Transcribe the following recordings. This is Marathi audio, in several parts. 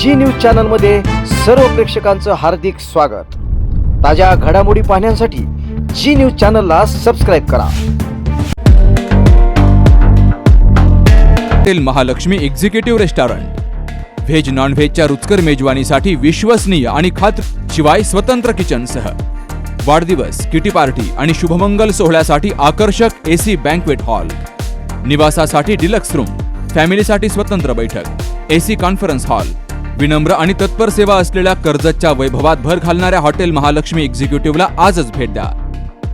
जी न्यूज चॅनलमध्ये सर्व प्रेक्षकांचं हार्दिक स्वागत. ताज्या घडामोडी पाहण्यासाठी जी न्यूज चॅनलला सबस्क्राईब करा. Hotel Mahalakshmi executive restaurant. Veg non व्हेजच्या रुचकर मेजवानीसाठी विश्वसनीय आणि खात शिवाय स्वतंत्र किचनसह वाढदिवस किटी पार्टी आणि शुभमंगल सोहळ्यासाठी आकर्षक एसी बँकवेट हॉल निवासासाठी डिलक्स रूम फॅमिलीसाठी स्वतंत्र बैठक. एसी कॉन्फरन्स हॉल विनम्र आणि तत्पर सेवा असलेल्या कर्जतच्या वैभवात भर घालणाऱ्या हॉटेल महालक्ष्मी एक्झिक्युटिव्हला आजच भेट द्या.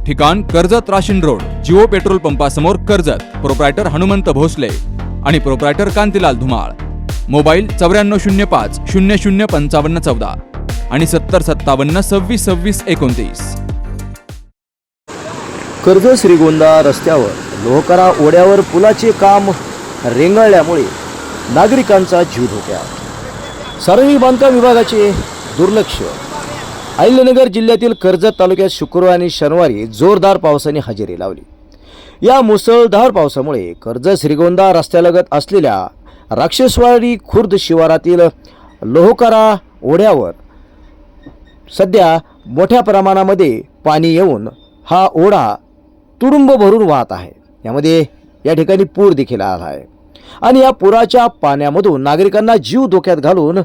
ठिकाण Karjat Rashin road Jio petrol पंपासमोर Karjat proprietor Hanumant Bhosale आणि प्रोप्रायटर कांतीलाल धुमाळ. मोबाईल चौऱ्याण्णव शून्य पाच शून्य शून्य पंचावन्न चौदा आणि सत्तर सत्तावन्न सव्वीस सव्वीस एकोणतीस. कर्ज श्रीगोंदा रस्त्यावर लोहकरा ओढ्यावर पुलाचे काम रेंगाळल्यामुळे नागरिकांचा जीव धोक्यात. सार्वजनिक बांधकाम विभागाचे दुर्लक्ष. अहिल्यानगर जिल्ह्यातील कर्जत तालुक्यात शुक्रवार आणि शनिवारी जोरदार पावसाने हजेरी लावली. या मुसळधार पावसामुळे कर्जत श्रीगोंदा रस्त्यालगत असलेल्या राक्षसवाडी खुर्द शिवारातील लोहकरा ओढ्यावर सध्या मोठ्या प्रमाणामध्ये पाणी येऊन हा ओढा तुडुंब भरून वाहत आहे. यामध्ये या ठिकाणी पूर देखील आला आहे. आणि या पुराच्या पाण्यामधून नागरिकांना जीव धोक्यात घालून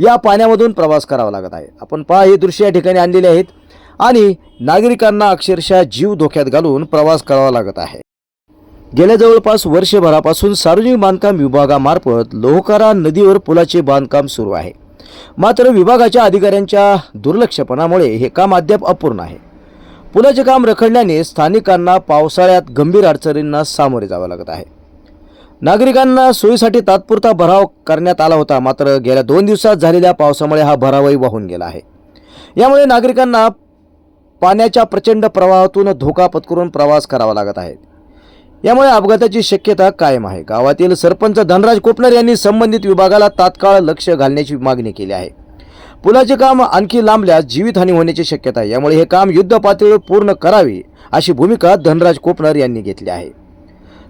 या पाण्यामधून प्रवास करावा लागत आहे. आपण पहा हे दृश्य या ठिकाणी आणलेले आहेत आणि नागरिकांना अक्षरशः जीव धोक्यात घालून प्रवास करावा लागत आहे. गेल्या जवळपास वर्षभरापासून सार्वजनिक बांधकाम विभागामार्फत लोहकारा नदीवर पुलाचे बांधकाम सुरू आहे. मात्र विभागाच्या अधिकाऱ्यांच्या दुर्लक्षपणामुळे हे काम अद्याप अपूर्ण आहे. पुलाचे काम रखडल्याने स्थानिकांना पावसाळ्यात गंभीर अडचणींना सामोरे जावं लागत आहे. नागरिकांना सोयीसाठी तात्पुरता भराव करण्यात आला होता. मात्र गेल्या दोन दिवसात झालेल्या पावसामुळे हा भरावही वाहून गेला आहे. यामुळे नागरिकांना पाण्याच्या प्रचंड प्रवाहातून धोका पत्करून प्रवास करावा लागत आहे. यामुळे अपघाताची शक्यता कायम आहे. गावातील सरपंच धनराज कोपनर यांनी संबंधित विभागाला तात्काळ लक्ष घालण्याची मागणी केली आहे. पुलाचे काम आणखी लांबल्यास जीवितहानी होण्याची शक्यता आहे. यामुळे हे काम युद्ध पातळीवर पूर्ण करावे अशी भूमिका धनराज कोपनर यांनी घेतली आहे.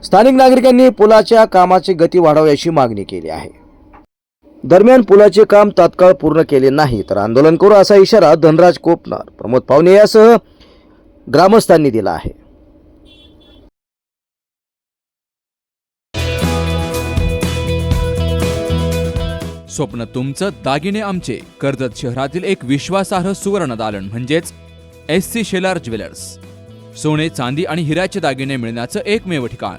स्थानिक नागरिकांनी पुलाच्या कामाची गती वाढावी अशी मागणी केली आहे. दरम्यान पुलाचे काम तात्काळ पूर्ण केले नाही तर आंदोलन करू असा इशारा धनराज कोपनार प्रमोद पावणे यासह ग्रामस्थांनी दिला आहे. स्वप्न तुमचं दागिने आमचे. कर्जत शहरातील एक विश्वासार्ह सुवर्ण दालन म्हणजेच एस सी शेलार ज्वेलर्स. सोने चांदी आणि हिऱ्याचे दागिने मिळण्याचं एकमेव ठिकाण.